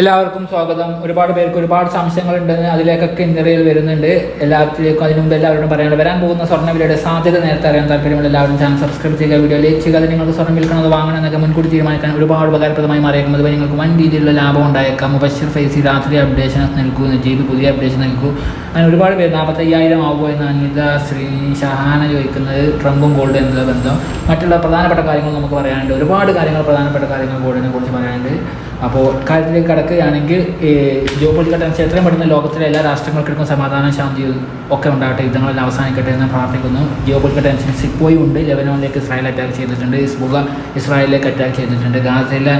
എല്ലാവർക്കും സ്വാഗതം. ഒരുപാട് പേർക്ക് ഒരുപാട് സംശയങ്ങളുണ്ടെന്ന് അതിലേക്കൊക്കെ ഇന്ത്യയിൽ വരുന്നുണ്ട്. എല്ലാത്തിലേക്കും അതിനു മുമ്പ് എല്ലാവരോടും പറയാനുള്ള വരാൻ പോകുന്ന സ്വർണവിലയുടെ സാധ്യത നേരത്തെ അറിയാൻ താല്പര്യമുള്ള എല്ലാവരും ചാനൽ സബ്സ്ക്രൈബ് ചെയ്യുക വീഡിയോ ലൈക്ക് ചെയ്യുക. അത് നിങ്ങൾക്ക് സ്വർണം വിൽക്കണത് വാങ്ങണം എന്നൊക്കെ മുൻകൂട്ടി തീരുമാനിക്കാൻ ഒരുപാട് ഉപകാരപ്രദമായി മാറിയേക്കും. അതുവഴി നിങ്ങൾക്ക് വൻ രീതിയിലുള്ള ലാഭം ഉണ്ടായേക്കാം. മുബശ്ശർ ഫൈസി രാത്രി അപ്ഡേഷൻ നൽകൂ നജീബ് പുതിയ അപ്ഡേഷൻ നൽകൂ. അങ്ങനെ ഒരുപാട് പേര് നാൽപ്പത്തയ്യായിരം ആവുമോ എന്ന് അനിത ശ്രീ ഷഹാന ചോദിക്കുന്നത് ട്രംപും ഗോൾഡ് എന്നുള്ള ബന്ധം. മറ്റുള്ള പ്രധാനപ്പെട്ട കാര്യങ്ങൾ നമുക്ക് പറയാനുണ്ട്. ഒരുപാട് കാര്യങ്ങൾ പ്രധാനപ്പെട്ട കാര്യങ്ങൾ ഗോൾഡിനെ കുറിച്ച് പറയാനുണ്ട്. അപ്പോൾ കാര്യത്തിലേക്ക് കടക്കുകയാണെങ്കിൽ ജിയോ പൊളിറ്റിക്കൽ ടെൻഷൻ എത്രയും ലോകത്തിലെ എല്ലാ രാഷ്ട്രങ്ങൾക്കും സമാധാനം ശാന്തി ഒക്കെ ഉണ്ടാകട്ടെ യുദ്ധങ്ങളെല്ലാം അവസാനിക്കട്ടെ എന്ന് പ്രാർത്ഥിക്കുന്നു. ജിയോ പൊളിറ്റിക്കൽ ടെൻഷൻസ് സിപ്പോയും ഉണ്ട് ലെബനോണിലേക്ക് ഇസ്രായേൽ അറ്റാക്ക് ചെയ്തിട്ടുണ്ട് ഇസ്ബുക ഇസ്രായേലിലേക്ക് അറ്റാക്ക് ചെയ്തിട്ടുണ്ട്. ഗാസയിലെ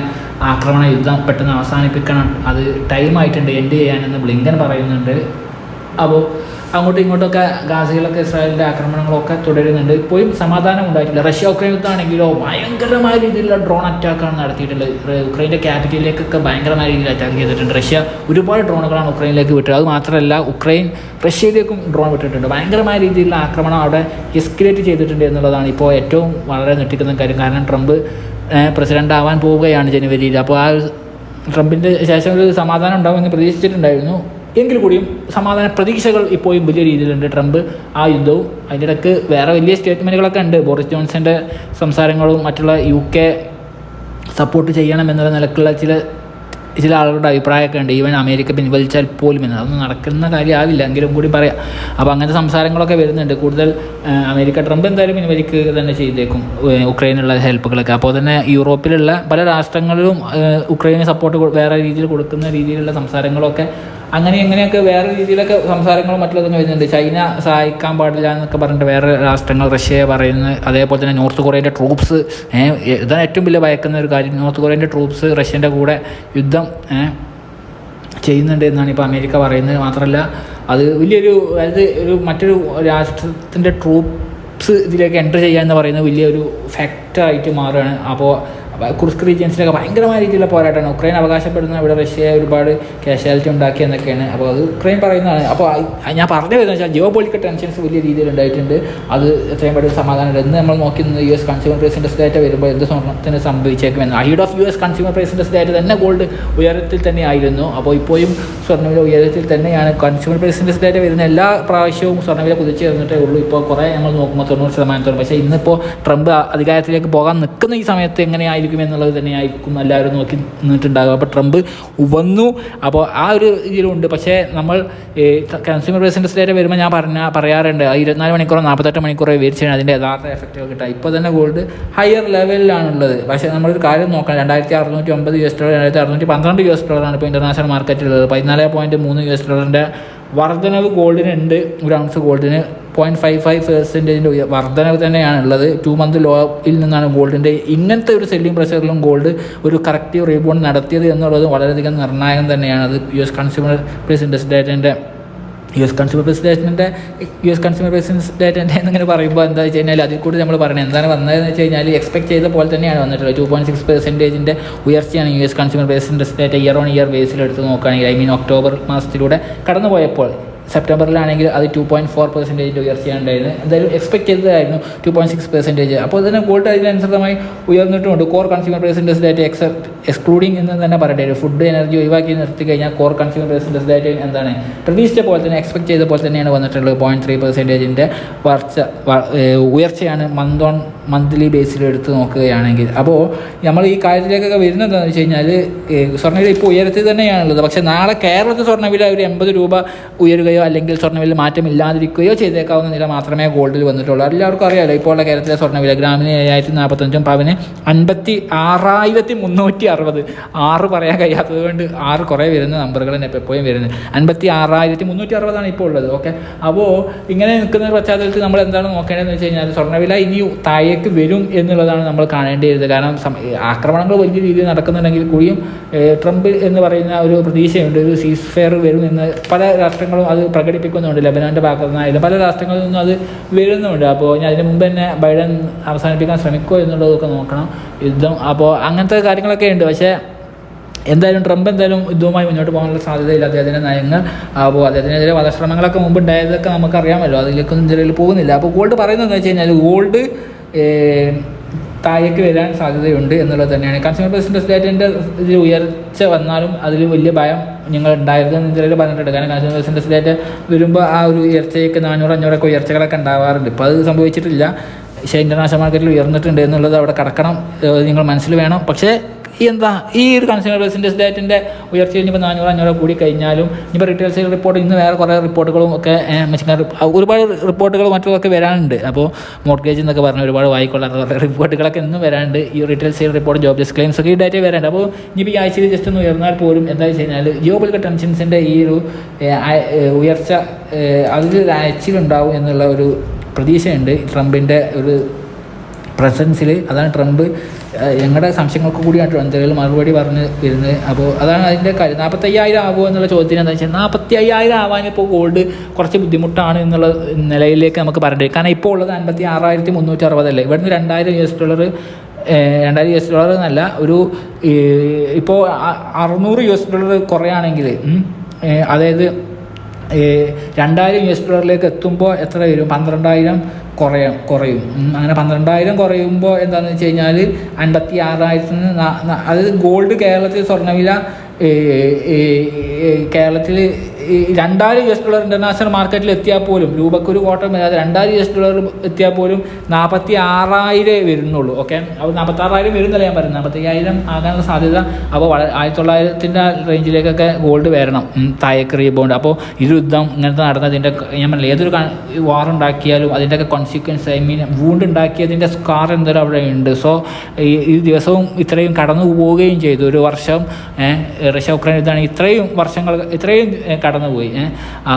ആക്രമണ യുദ്ധം പെട്ടെന്ന് അവസാനിപ്പിക്കണം. അത് ടൈം ആയിട്ടുണ്ട് എൻഡ് ചെയ്യാനെന്ന് ബ്ലിങ്കൻ പറയുന്നുണ്ട്. അപ്പോൾ അങ്ങോട്ടും ഇങ്ങോട്ടൊക്കെ ഗാസയിലൊക്കെ ഇസ്രായേലിന്റെ ആക്രമണങ്ങളൊക്കെ തുടരുന്നുണ്ട്. ഇപ്പോഴും സമാധാനം ഉണ്ടായിട്ടില്ല. റഷ്യ ഉക്രൈൻ യുദ്ധമാണെങ്കിലോ ഭയങ്കരമായ രീതിയിലുള്ള ഡ്രോൺ അറ്റാക്കാണ് നടത്തിയിട്ടുള്ളത്. യുക്രൈന്റെ ക്യാപിറ്റലിലേക്കൊക്കെ ഭയങ്കരമായ രീതിയിൽ അറ്റാക്ക് ചെയ്തിട്ടുണ്ട്. റഷ്യ ഒരുപാട് ഡ്രോണുകളാണ് ഉക്രൈനിലേക്ക് വിട്ടത്. അത് മാത്രമല്ല ഉക്രൈൻ റഷ്യയിലേക്കും ഡ്രോൺ വിട്ടിട്ടുണ്ട്. ഭയങ്കരമായ രീതിയിലുള്ള ആക്രമണം അവിടെ എസ്കലേറ്റ് ചെയ്തിട്ടുണ്ട് എന്നുള്ളതാണ് ഇപ്പോൾ ഏറ്റവും വളരെ ഞെട്ടിക്കുന്ന കാര്യം. കാരണം ട്രംപ് പ്രസിഡന്റ് ആവാൻ പോവുകയാണ് ജനുവരിയിൽ. അപ്പോൾ ആ ട്രംപിന്റെ ശേഷം ഒരു സമാധാനം ഉണ്ടാവുമെന്ന് പ്രതീക്ഷിച്ചിട്ടുണ്ടായിരുന്നു. എങ്കിൽ കൂടിയും സമാധാന പ്രതീക്ഷകൾ ഇപ്പോഴും വലിയ രീതിയിലുണ്ട്. ട്രംപ് ആ യുദ്ധവും അതിന്റെ ഇടയ്ക്ക് വേറെ വലിയ സ്റ്റേറ്റ്മെന്റുകളൊക്കെ ഉണ്ട്. ബോറിസ് ജോൺസന്റെ സംസാരങ്ങളും മറ്റുള്ള യു കെ സപ്പോർട്ട് ചെയ്യണം എന്നുള്ള നിലക്കുള്ള ചില ചില ആളുകളുടെ അഭിപ്രായമൊക്കെ ഉണ്ട്. ഈവൻ അമേരിക്ക പിൻവലിച്ചാൽ പോലും എന്ന്. അതൊന്നും നടക്കുന്ന കാര്യമാവില്ല. എങ്കിലും കൂടി പറയാം. അപ്പോൾ അങ്ങനത്തെ സംസാരങ്ങളൊക്കെ വരുന്നുണ്ട്. കൂടുതൽ അമേരിക്ക ട്രംപ് എന്തായാലും പിൻവലിക്കുക തന്നെ ചെയ്തേക്കും. ഉക്രൈനുള്ള ഹെൽപ്പുകളൊക്കെ. അപ്പോൾ തന്നെ യൂറോപ്പിലുള്ള പല രാഷ്ട്രങ്ങളിലും ഉക്രൈന് സപ്പോർട്ട് വേറെ രീതിയിൽ കൊടുക്കുന്ന രീതിയിലുള്ള സംസാരങ്ങളൊക്കെ അങ്ങനെ ഇങ്ങനെയൊക്കെ വേറെ രീതിയിലൊക്കെ സംസാരങ്ങളും മറ്റുള്ളതൊക്കെ വരുന്നുണ്ട്. ചൈന സഹായിക്കാൻ പാടില്ല എന്നൊക്കെ പറഞ്ഞിട്ട് വേറെ രാഷ്ട്രങ്ങൾ റഷ്യയെ പറയുന്നത് അതേപോലെ തന്നെ നോർത്ത് കൊറിയന്റെ ട്രൂപ്സ് ഇതാണ് ഏറ്റവും വലിയ ഭയക്കുന്ന ഒരു കാര്യം. നോർത്ത് കൊറിയന്റെ ട്രൂപ്സ് റഷ്യന്റെ കൂടെ യുദ്ധം ചെയ്യുന്നുണ്ട് എന്നാണ് ഇപ്പോൾ അമേരിക്ക പറയുന്നത്. മാത്രമല്ല അത് വലിയൊരു അതായത് ഒരു മറ്റൊരു രാഷ്ട്രത്തിന്റെ ട്രൂപ്സ് ഇതിലേക്ക് എന്റർ ചെയ്യുക എന്ന് പറയുന്നത് വലിയൊരു ഫാക്ടറായിട്ട് മാറുകയാണ്. അപ്പോൾ കുർസ്ക് റീജിയൻസിലൊക്കെ ഭയങ്കരമായ രീതിയിലുള്ള പോരാട്ടമാണ്. ഉക്രൈൻ അവകാശപ്പെടുന്ന ഇവിടെ റഷ്യ ഒരുപാട് കാഷ്വാലിറ്റി ഉണ്ടാക്കി എന്നൊക്കെയാണ്. അപ്പോൾ അത് ഉക്രൈൻ പറയുന്നതാണ്. അപ്പോൾ ഞാൻ പറഞ്ഞു വരുന്നത് വെച്ചാൽ ജിയോ പൊളിറ്റിക്കൽ ടെൻഷൻസ് വലിയ രീതിയിൽ ഉണ്ടായിട്ടുണ്ട്. അത് എത്രയും പെട്ടെന്ന് സമാധാനമുണ്ട്. എന്ന് നമ്മൾ നോക്കി നിന്ന് U S consumer price industry data വരുമ്പോൾ എന്ത് സ്വർണത്തിന് സംഭവിച്ചേക്കുമെന്ന്. Ahead of U S consumer price industry data തന്നെ ഗോൾഡ് ഉയരത്തിൽ തന്നെ ആയിരുന്നു. അപ്പോൾ ഇപ്പോഴും സ്വർണവില ഉയരത്തിൽ തന്നെയാണ്. കൺസ്യൂമർ പ്രൈസ് ഇൻഡസ്ട്രി ഡാറ്റ വരുന്ന എല്ലാ പ്രാവശ്യവും സ്വർണവില കുതിച്ചു ചേർന്നിട്ടേ ഉള്ളൂ. ഇപ്പോൾ കുറേ നമ്മൾ നോക്കുമ്പോൾ തൊണ്ണൂറ് ശതമാനത്തോളം. പക്ഷേ ഇന്നിപ്പോൾ ട്രംപ് അധികാരത്തിലേക്ക് പോകാൻ നിൽക്കുന്ന ഈ സമയത്ത് എങ്ങനെയായിരിക്കും എന്നുള്ളത് തന്നെയായിരിക്കും എല്ലാവരും നോക്കി നിന്നിട്ടുണ്ടാകും അപ്പോൾ ട്രംപ് വന്നു. അപ്പോൾ ആ ഒരു ഇതിലുണ്ട്. പക്ഷേ നമ്മൾ കൺസ്യൂമർ പ്രസിഡൻസ് ഇൻഡെക്സ് വരുമ്പോൾ ഞാൻ പറഞ്ഞ പറയാറുണ്ട് ഇരുപത്തിനാല് മണിക്കൂറോ നാൽപ്പത്തെട്ട് മണിക്കൂറോ ചെയ്യണം. അതിന്റെ യഥാർത്ഥ എഫക്റ്റുകൾ കിട്ടുക. ഇപ്പോൾ തന്നെ ഗോൾഡ് ഹയർ ലെവലിലാണുള്ളത് പക്ഷേ നമ്മളൊരു കാര്യം നോക്കാം രണ്ടായിരത്തി അറുന്നൂറ്റി ഒമ്പത് യു എസ് ഡോളർ രണ്ടായിരത്തി അറുന്നൂറ്റി പന്ത്രണ്ട് യു എസ് ഡോളറാണ് ഇപ്പോൾ ഇന്റർനാഷണൽ മാർക്കറ്റിലുള്ളത് പതിനാല് പോയിന്റ് മൂന്ന് യു എസ് ഡോളറിന്റെ വർധനവ് ഗോൾഡിനുണ്ട് ഒരു ഔൺസ് ഗോൾഡിന് പോയിന്റ് ഫൈവ് ഫൈവ് പെർസെന്റേജിന്റെ വർധനവ് തന്നെയാണ് ഉള്ളത് ടു മന്ത് ലോയിൽ നിന്നാണ് ഗോൾഡിന്റെ ഇങ്ങനത്തെ ഒരു സെല്ലിംഗ് പ്രഷറിലും ഗോൾഡ് ഒരു കറക്റ്റീവ് റീബോണ്ട് നടത്തിയത് എന്നുള്ളത് വളരെയധികം നിർണായകം തന്നെയാണ്. അത് U S consumer price industry ഡേറ്റന്റെ U S consumer price ഡേറ്റന്റെ യു എസ് കൺസ്യൂമർ പ്രൈസ് ഡേറ്റന്റെ എന്നിങ്ങനെ പറയുമ്പോൾ എന്താ വെച്ച് കഴിഞ്ഞാൽ അതിൽ കൂടി നമ്മൾ പറയുന്നത് എന്താണ് വന്നതെന്ന് വെച്ച് കഴിഞ്ഞാൽ എക്സ്പെക്ട് ചെയ്ത പോലെ തന്നെയാണ് വന്നിട്ടുള്ളത്. ടു പോയിന്റ് സിക്സ് പെർസെന്റേജിന്റെ ഉയർച്ചയാണ് U S consumer price industry data year on year ബേസിൽ എടുത്ത് നോക്കുകയാണെങ്കിൽ ഐ മീൻ ഒക്ടോബർ മാസത്തിലൂടെ കടന്നു പോയപ്പോൾ സെപ്റ്റംബറിലാണെങ്കിൽ അത് ടു പോയിന്റ് ഫോർ പെർസെന്റേജിന്റെ ഉയർച്ചയാണ് ഉണ്ടായിരുന്നത് എന്തായാലും എക്സ്പെക്ട് ചെയ്തതായിരുന്നു ടു പോയിന്റ് സിക്സ് പെർസെന്റേജ് അപ്പോൾ ഇതിന് ഗോൾഡ് അതിനനുസൃതമായി ഉയർന്നിട്ടുമുണ്ട് core consumer price index data except excluding എന്ന് തന്നെ പറയട്ടെ ഫുഡ് എനർജി ഒഴിവാക്കി നിർത്തി കഴിഞ്ഞാൽ core consumer price index data എന്താണ്? പ്രതീക്ഷിച്ച പോലെ തന്നെ എക്സ്പെക്ട് ചെയ്ത പോലെ തന്നെയാണ് വന്നിട്ടുള്ളത്. പോയിന്റ് ത്രീ പെർസെന്റേജിന്റെ വളർച്ച ഉയർച്ചയാണ് മന്ത് ഓൺ മന്ത്ലി ബേസിൽ എടുത്ത് നോക്കുകയാണെങ്കിൽ. അപ്പോൾ നമ്മൾ ഈ കാര്യത്തിലേക്കൊക്കെ വരുന്നത് എന്താണെന്ന് വെച്ച് കഴിഞ്ഞാൽ സ്വർണവില ഇപ്പോൾ ഉയരത്തിൽ തന്നെയാണുള്ളത്. പക്ഷേ നാളെ കേരളത്തിൽ സ്വർണവില ഒരു എൺപത് രൂപ ഉയരുകയോ അല്ലെങ്കിൽ സ്വർണവില മാറ്റമില്ലാതിരിക്കുകയോ ചെയ്തേക്കാവുന്ന നില മാത്രമേ ഗോൾഡിൽ വന്നിട്ടുള്ളൂ. എല്ലാവർക്കും അറിയാമല്ലോ ഇപ്പോൾ ഉള്ള കേരളത്തിലെ സ്വർണവില ഗ്രാമിന് ഏഴായിരത്തി നാൽപ്പത്തഞ്ചും പവന് അൻപത്തി ആറായിരത്തി മുന്നൂറ്റി അറുപത് ആറ് പറയാൻ കഴിയാത്തത് കൊണ്ട് ആറ് കുറേ വരുന്ന നമ്പറുകൾ തന്നെ ഇപ്പോൾ എപ്പോഴും വരുന്നത്. അൻപത്തി ആറായിരത്തി മുന്നൂറ്റി അറുപതാണ് ഇപ്പോൾ ഉള്ളത് ഓക്കെ അപ്പോൾ ഇങ്ങനെ നിൽക്കുന്ന പശ്ചാത്തലത്തിൽ നമ്മൾ എന്താണ് നോക്കേണ്ടതെന്ന് വെച്ച് കഴിഞ്ഞാൽ സ്വർണവില ഇനി താഴേക്ക് വരും എന്നുള്ളതാണ് നമ്മൾ കാണേണ്ടിയിരുന്നത്. കാരണം ആക്രമണങ്ങൾ വലിയ രീതിയിൽ നടക്കുന്നുണ്ടെങ്കിൽ കൂടിയും ട്രംപ് എന്ന് പറയുന്ന ഒരു പ്രതീക്ഷയുണ്ട്. ഒരു സീസ് ഫെയർ വരും എന്ന് പല രാഷ്ട്രങ്ങളും അത് പ്രകടിപ്പിക്കുന്നുണ്ട്. ലബനാന്റെ ഭാഗത്തു നിന്നായാലും പല രാഷ്ട്രങ്ങളിൽ നിന്നും അത് വരുന്നുണ്ട്. അപ്പോൾ ഞാൻ അതിന് മുമ്പ് തന്നെ ബൈഡൻ അവസാനിപ്പിക്കാൻ ശ്രമിക്കുമോ എന്നുള്ളതൊക്കെ നോക്കണം. യുദ്ധം അപ്പോൾ അങ്ങനത്തെ കാര്യങ്ങളൊക്കെ ഉണ്ട്. പക്ഷേ എന്തായാലും ട്രംപ് എന്തായാലും യുദ്ധവുമായി മുന്നോട്ട് പോകാനുള്ള സാധ്യതയില്ല. അദ്ദേഹത്തിന്റെ നയങ്ങൾ അപ്പോൾ അദ്ദേഹത്തിനെതിരെ വധശ്രമങ്ങളൊക്കെ മുമ്പ് ഉണ്ടായതൊക്കെ നമുക്കറിയാമല്ലോ. അതിലേക്കൊന്നും ചിലയിൽ പോകുന്നില്ല. അപ്പോൾ ഗോൾഡ് പറയുന്നതെന്ന് വെച്ച് കഴിഞ്ഞാൽ ഗോൾഡ് താഴേക്ക് വരാൻ സാധ്യതയുണ്ട് എന്നുള്ളത് തന്നെയാണ്. കൺസ്യൂമർ പ്രസിഡൻസ് ഡേറ്റിന്റെ ഇതിൽ ഉയർച്ച വന്നാലും അതിൽ വലിയ ഭയം ഞങ്ങൾ ഉണ്ടായിരുന്നു ചിലർ പറഞ്ഞിട്ടുണ്ട്. കാരണം കൺസ്യൂമർ പ്രസിഡൻസ് ഡേറ്റ് വരുമ്പോൾ ആ ഒരു ഉയർച്ചയൊക്കെ നാനൂറ് അഞ്ഞൂറൊക്കെ ഉയർച്ചകളൊക്കെ ഉണ്ടാവാറുണ്ട്. ഇപ്പോൾ അത് സംഭവിച്ചിട്ടില്ല. പക്ഷേ ഇന്റർനാഷണൽ മാർക്കറ്റിൽ ഉയർന്നിട്ടുണ്ട് എന്നുള്ളത് അവിടെ കടക്കണം. നിങ്ങൾ മനസ്സിൽ വേണം. പക്ഷേ എന്താ ഈ ഒരു കൺസ്യൂമർ പ്രസിഡൻസ് ഡേറ്റിന്റെ ഉയർച്ച കഴിഞ്ഞപ്പോൾ നാനൂറ് അഞ്ഞൂറ് കൂടി കഴിഞ്ഞാലും ഇപ്പോൾ റീറ്റെയിൽ സെയിൽ റിപ്പോർട്ട് ഇന്ന് വേറെ കുറേ റിപ്പോർട്ടുകളും ഒക്കെ ഒരുപാട് റിപ്പോർട്ടുകൾ മറ്റുള്ളതൊക്കെ വരാനുണ്ട്. അപ്പോൾ മോർഗേജ് എന്നൊക്കെ പറഞ്ഞ ഒരുപാട് വായിക്കൊള്ളാത്ത കുറേ റിപ്പോർട്ടുകളൊക്കെ ഇന്നും വരാനുണ്ട്. ഈ retail sale report job just claims ഒക്കെ ഈ ഡേറ്റ് വരാനുണ്ട്. അപ്പോൾ ഇനിയിപ്പോൾ ഈ ആഴ്ചയിൽ ജസ്റ്റ് ഒന്ന് ഉയർന്നാൽ പോലും എന്താ വെച്ച് കഴിഞ്ഞാൽ ജിയോ ടെൻഷൻസിന്റെ ഈ ഒരു ഉയർച്ച അതിൽ ആഴ്ചയിലുണ്ടാവും എന്നുള്ള ഒരു പ്രതീക്ഷയുണ്ട്. ട്രംപിന്റെ ഒരു പ്രസൻസിൽ അതാണ് ട്രംപ് ഞങ്ങളുടെ സംശയങ്ങൾക്ക് കൂടിയായിട്ട് എന്തെങ്കിലും മറുപടി പറഞ്ഞ് വരുന്നത് അപ്പോൾ അതാണ് അതിന്റെ കാര്യം. നാൽപ്പത്തയ്യായിരം ആകുമോ എന്നുള്ള ചോദ്യത്തിന് എന്താ വെച്ചാൽ നാൽപ്പത്തി അയ്യായിരം ആവാൻ ഇപ്പോൾ ഗോൾഡ് കുറച്ച് ബുദ്ധിമുട്ടാണ് എന്നുള്ള നിലയിലേക്ക് നമുക്ക് പറയേണ്ടത് കാരണം ഇപ്പോൾ ഉള്ളത് അൻപത്തി ആറായിരത്തി മുന്നൂറ്റി അറുപതല്ലേ ഇവിടുന്ന് രണ്ടായിരം യു എസ് ഡോളർ രണ്ടായിരം യു എസ് ഡോളർ എന്നല്ല ഒരു ഇപ്പോൾ അറുന്നൂറ് യു എസ് ഡോളർ കുറയാണെങ്കിൽ അതായത് രണ്ടായിരം യു എസ് ഡോളറിലേക്ക് എത്തുമ്പോൾ എത്ര വരും? പന്ത്രണ്ടായിരം കുറയും കുറയും. അങ്ങനെ പന്ത്രണ്ടായിരം കുറയുമ്പോൾ എന്താണെന്ന് വെച്ച് കഴിഞ്ഞാൽ അൻപത്തി ആറായിരത്തിന് അതായത് ഗോൾഡ് കേരളത്തിൽ സ്വർണവില കേരളത്തിൽ ഈ രണ്ടായിരം യു എസ് ഡോളർ ഇന്റർനാഷണൽ മാർക്കറ്റിൽ എത്തിയാൽ പോലും രൂപയ്ക്ക് ഒരു കോട്ടം വരാതെ രണ്ടായിരം യു എസ് ഡോളർ എത്തിയാൽ പോലും നാൽപ്പത്തി ആറായിരമേ വരുന്നുള്ളൂ ഓക്കെ അപ്പോൾ നാൽപ്പത്തി ആറായിരം വരുന്നല്ല ഞാൻ പറയുന്നത്? നാൽപ്പത്തി അയ്യായിരം ആകാനുള്ള സാധ്യത അപ്പോൾ വളരെ ആയിരത്തി തൊള്ളായിരത്തിന്റെ റേഞ്ചിലേക്കൊക്കെ ഗോൾഡ് വരണം താഴേക്ക് റീബൗണ്ട് അപ്പോൾ ഈ യുദ്ധം ഇങ്ങനത്തെ നടന്നതിന്റെ ഞാൻ പറഞ്ഞില്ല ഏതൊരു വാർ ഉണ്ടാക്കിയാലും അതിന്റെയൊക്കെ കോൺസിക്വൻസ് ഐ മീൻ വൂണ്ട് ഉണ്ടാക്കിയതിന്റെ സ്കാർ എന്തായാലും അവിടെ ഉണ്ട്. സോ ഈ ഈ ദിവസവും ഇത്രയും കടന്നു പോവുകയും ചെയ്തു. ഒരു വർഷം റഷ്യ ഉക്രൈൻ യുദ്ധമാണ്. ഇത്രയും വർഷങ്ങൾ ഇത്രയും ഏഹ്, കടന്നുപോയി.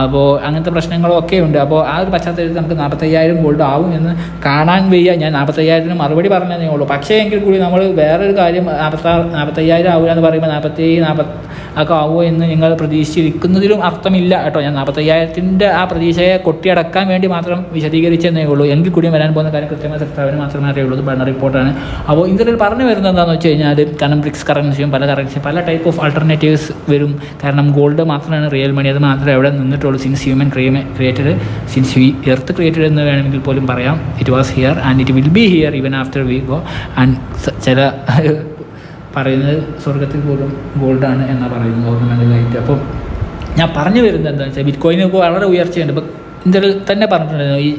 അപ്പോൾ അങ്ങനത്തെ പ്രശ്നങ്ങളൊക്കെ ഉണ്ട് അപ്പോൾ ആ ഒരു പശ്ചാത്തലത്തിൽ നമുക്ക് നാൽപ്പത്തയ്യായിരം ഗോൾഡ് ആവും എന്ന് കാണാൻ വയ്യ. ഞാൻ നാൽപ്പത്തയ്യായിരത്തിന് മറുപടി പറഞ്ഞതേ ഉള്ളൂ. പക്ഷേ എങ്കിൽ കൂടി നമ്മൾ വേറൊരു കാര്യം നാൽപ്പത്താറ് നാൽപ്പത്തയ്യായിരം ആവില്ല എന്ന് പറയുമ്പോൾ നാൽപ്പത്തി നാൽപ്പത്തി ഒക്കെ ആവുമോ എന്ന് നിങ്ങൾ പ്രതീക്ഷിച്ചിരിക്കുന്നതിലും അർത്ഥമില്ല കേട്ടോ. ഞാൻ നാൽപ്പത്തയ്യായിരത്തിന്റെ ആ പ്രതീക്ഷയെ കൊട്ടിയടക്കാൻ വേണ്ടി മാത്രം വിശദീകരിച്ചെന്നേ ഉള്ളൂ. എങ്കിൽ കൂടിയും വരാൻ പോകുന്ന കാര്യം കൃത്യമായ പ്രസ്താവന മാത്രമേ അറിയുള്ളൂ. ഇത് പഠന റിപ്പോർട്ടാണ്. അപ്പോൾ ഇതിൽ പറഞ്ഞു വരുന്നത് എന്താണെന്ന് വെച്ച് കഴിഞ്ഞാൽ കാരണം ബ്രിക്സ് കറൻസിയും പല കറൻസിയും പല ടൈപ്പ് ഓഫ് ആൾട്ടർനേറ്റീവ്സ് വരും. കാരണം ഗോൾഡ് മാത്രമാണ് റിയൽ മണി അത് മാത്രമേ അവിടെ നിന്നിട്ടുള്ളൂ. Since human created since we earth created എന്ന് വേണമെങ്കിൽ പോലും പറയാം. It was here and it will be here even after we go and ചില പറയുന്നത് സ്വർഗത്തിൽ പോലും ഗോൾഡാണ് എന്നാണ് പറയുന്നത് ഓർണമെന്റലായിട്ട് അപ്പോൾ ഞാൻ പറഞ്ഞു വരുന്നത് എന്താണെന്ന് വെച്ചാൽ ബിറ്റ് കോയിന് വളരെ ഉയർച്ചയുണ്ട്. ഇപ്പം ഇന്ത്യയിൽ തന്നെ പറഞ്ഞിട്ടുണ്ടായിരുന്നു ഈ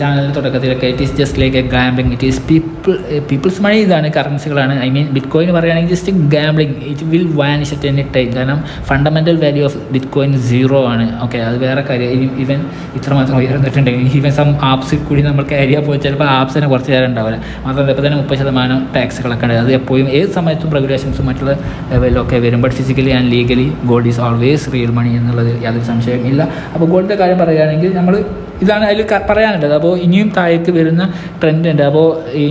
ചാനലിന്റെ തുടക്കത്തിലൊക്കെ. It is just like a gambling it is people people's money ഇതാണ് കറൻസികളാണ് ഐ മീൻ ബിറ്റ് കോയിൻ പറയുകയാണെങ്കിൽ just gambling it will vanish at any time കാരണം fundamental value of bitcoin zero ആണ്. ഓക്കെ അത് വേറെ കാര്യം. ഈവൻ ഇത്രമാത്രം ഉയർന്നിട്ടുണ്ടെങ്കിൽ ഈവൻ സം ആപ്സിൽ കൂടി നമ്മൾ ഏരിയ പോയി ചിലപ്പോൾ ആപ്സിന് കുറച്ച് നേരം ഉണ്ടാവില്ല. മാത്രമല്ല ഇപ്പോൾ തന്നെ മുപ്പത് ശതമാനം ടാക്സുകളൊക്കെ ഉണ്ട്. അത് എപ്പോഴും ഏത് സമയത്തും റെഗുലേഷൻസും മറ്റുള്ള ലെവലിലൊക്കെ വരും. But physically and legally gold is always real money എന്നുള്ളത് യാതൊരു സംശയവും ഇല്ല അപ്പോൾ ഗോൾഡിന്റെ കാര്യം പറയുകയാണെങ്കിൽ നമ്മൾ ഇതാണ് അതിൽ പറയാനുള്ളത്. അപ്പോൾ ഇനിയും താഴേക്ക് വരുന്ന ട്രെൻഡ് ഉണ്ട്. അപ്പോൾ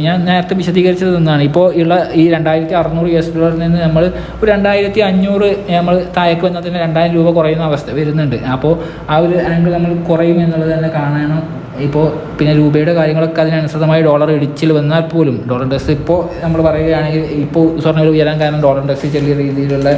ഞാൻ നേരത്തെ വിശദീകരിച്ചത് ഒന്നാണ്. ഇപ്പോൾ ഉള്ള ഈ രണ്ടായിരത്തി അറുന്നൂറ് യു എസ് ഡോളറിൽ നിന്ന് നമ്മൾ ഒരു രണ്ടായിരത്തി അഞ്ഞൂറ് നമ്മൾ താഴേക്ക് വന്നാൽ തന്നെ രണ്ടായിരം രൂപ കുറയുന്ന അവസ്ഥ വരുന്നുണ്ട്. അപ്പോൾ ആ ഒരു ആംഗിൾ നമ്മൾ കുറയും എന്നുള്ളത് തന്നെ കാണണം ഇപ്പോൾ പിന്നെ രൂപയുടെ കാര്യങ്ങളൊക്കെ അതിനനുസൃതമായി ഡോളർ ഇടിച്ചിൽ വന്നാൽ പോലും ഡോളർ ഡെസ് ഇപ്പോൾ നമ്മൾ പറയുകയാണെങ്കിൽ ഇപ്പോൾ സ്വർണ ഉയരാൻ കാരണം ഡോളർ ഡെസ് ചെറിയ രീതിയിലുള്ള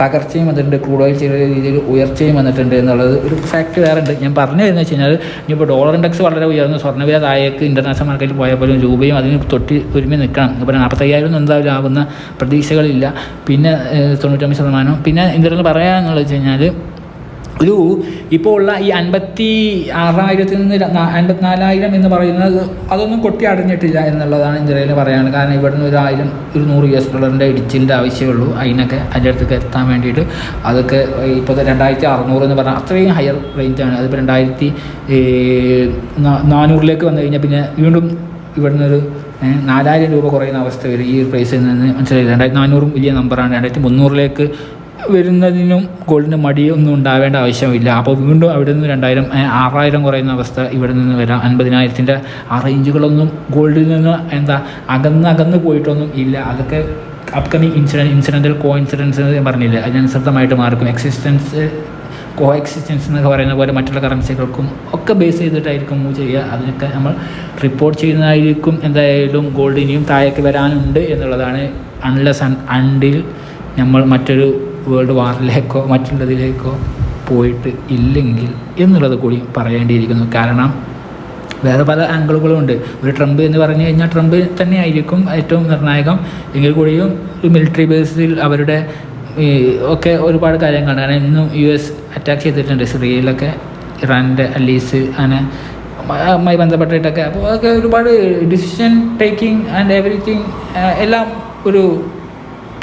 തകർച്ചയും വന്നിട്ടുണ്ട് ക്രൂഡ് ഓയിൽ ചെറിയ രീതിയിൽ ഉയർച്ചയും വന്നിട്ടുണ്ട് എന്നുള്ളത് ഒരു ഫാക്ട് വേറെ ഉണ്ട് ഞാൻ പറഞ്ഞു വരുന്നത് വെച്ച് കഴിഞ്ഞാൽ ഇനിയിപ്പോൾ ഡോളർ ഇൻഡെക്സ് വളരെ ഉയർന്നു. സ്വർണവില താഴേക്ക് ഇന്റർനാഷണൽ മാർക്കറ്റിൽ പോയാൽ പോലും രൂപയും അതിന് തൊട്ടി ഒരുമി നിൽക്കണം. ഇപ്പോൾ നാൽപ്പത്തയ്യായിരം എന്തായാലും ആവുന്ന പ്രതീക്ഷകളില്ല. പിന്നെ തൊണ്ണൂറ്റൊമ്പത് ശതമാനം. പിന്നെ ഇന്ത്യയിൽ പറയാമെന്നുള്ളത് വെച്ച് കഴിഞ്ഞാൽ ഒരു ഇപ്പോൾ ഉള്ള ഈ അൻപത്തി ആറായിരത്തിൽ നിന്ന് അൻപത്തിനാലായിരം എന്ന് പറയുന്നത് അതൊന്നും കൊട്ടി അടഞ്ഞിട്ടില്ല എന്നുള്ളതാണ് ഇന്ത്യയിൽ പറയാനുള്ളത് കാരണം ഇവിടുന്ന് ഒരു ആയിരം ഒരു നൂറ് യു എസ് ഡോളറിന്റെ ഇടിച്ചിലിന്റെ ആവശ്യമുള്ളൂ. അതിനൊക്കെ അതിന്റെ അടുത്തേക്ക് എത്താൻ വേണ്ടിയിട്ട് അതൊക്കെ ഇപ്പോൾ രണ്ടായിരത്തി അറുന്നൂറ് എന്ന് പറഞ്ഞാൽ അത്രയും ഹയർ റേഞ്ചാണ് അതിപ്പോൾ രണ്ടായിരത്തി നാനൂറിലേക്ക് വന്നു കഴിഞ്ഞാൽ പിന്നെ വീണ്ടും ഇവിടുന്ന് ഒരു നാലായിരം രൂപ കുറയുന്ന അവസ്ഥ വരും ഈ പ്രൈസിൽ നിന്ന്. മനസ്സിലായി രണ്ടായിരത്തി നാനൂറും വലിയ നമ്പറാണ് രണ്ടായിരത്തി മുന്നൂറിലേക്ക് വരുന്നതിനും ഗോൾഡിന് മടിയൊന്നും ഉണ്ടാവേണ്ട ആവശ്യമില്ല. അപ്പോൾ വീണ്ടും അവിടെ നിന്ന് രണ്ടായിരം ആറായിരം കുറയുന്ന അവസ്ഥ ഇവിടെ നിന്ന് വരാം. അൻപതിനായിരത്തിന്റെ ആ റേഞ്ചുകളൊന്നും ഗോൾഡിൽ നിന്ന് എന്താ അകന്ന് അകന്ന് പോയിട്ടൊന്നും ഇല്ല. അതൊക്കെ upcoming incident incidental coincidence എന്ന് പറഞ്ഞില്ലേ. അതിനനുസൃതമായിട്ട് മാർക്കും എക്സിസ്റ്റൻസ് കോ എക്സിസ്റ്റൻസ് എന്നൊക്കെ പറയുന്ന പോലെ മറ്റുള്ള കറൻസികൾക്കും ഒക്കെ ബേസ് ചെയ്തിട്ടായിരിക്കും മൂവ് ചെയ്യുക. അതിനൊക്കെ നമ്മൾ റിപ്പോർട്ട് ചെയ്യുന്നതായിരിക്കും എന്തായാലും ഗോൾഡ് ഇനിയും താഴേക്ക് വരാനുണ്ട് എന്നുള്ളതാണ്. അൺലെസ് അണ്ടിൽ നമ്മൾ മറ്റൊരു വേൾഡ് വാറിലേക്കോ മറ്റുള്ളതിലേക്കോ പോയിട്ട് ഇല്ലെങ്കിൽ എന്നുള്ളത് കൂടി പറയേണ്ടിയിരിക്കുന്നു. കാരണം വേറെ പല ആംഗിളുകളും ഉണ്ട് ഒരു ട്രംപ് എന്ന് പറഞ്ഞു കഴിഞ്ഞാൽ ട്രംപ് തന്നെയായിരിക്കും ഏറ്റവും നിർണായകം. എങ്കിൽ കൂടിയും മിലിറ്ററി ബേസിൽ അവരുടെ ഒക്കെ ഒരുപാട് കാര്യങ്ങളാണ് കാരണം ഇന്നും യു എസ് അറ്റാക്ക് ചെയ്തിട്ടുണ്ട്. സിറിയയിലൊക്കെ ഇറാന്റെ അലീസ് അങ്ങനെ മായി ബന്ധപ്പെട്ടിട്ടൊക്കെ. അപ്പോൾ അതൊക്കെ ഒരുപാട് ഡിസിഷൻ ടേക്കിംഗ് ആൻഡ് എവറിത്തിങ് എല്ലാം ഒരു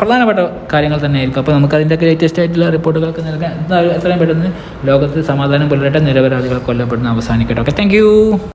പ്രധാനപ്പെട്ട കാര്യങ്ങൾ തന്നെയായിരിക്കും. അപ്പോൾ നമുക്ക് അതിന്റെയൊക്കെ ലേറ്റസ്റ്റ് ആയിട്ടുള്ള റിപ്പോർട്ടുകൾക്ക് നൽകാൻ എത്രയും പെട്ടെന്ന് ലോകത്ത് സമാധാനം പുലരട്ടെ നിരപരാധികൾ കൊല്ലപ്പെടുന്ന അവസാനിക്കട്ടെ. Okay thank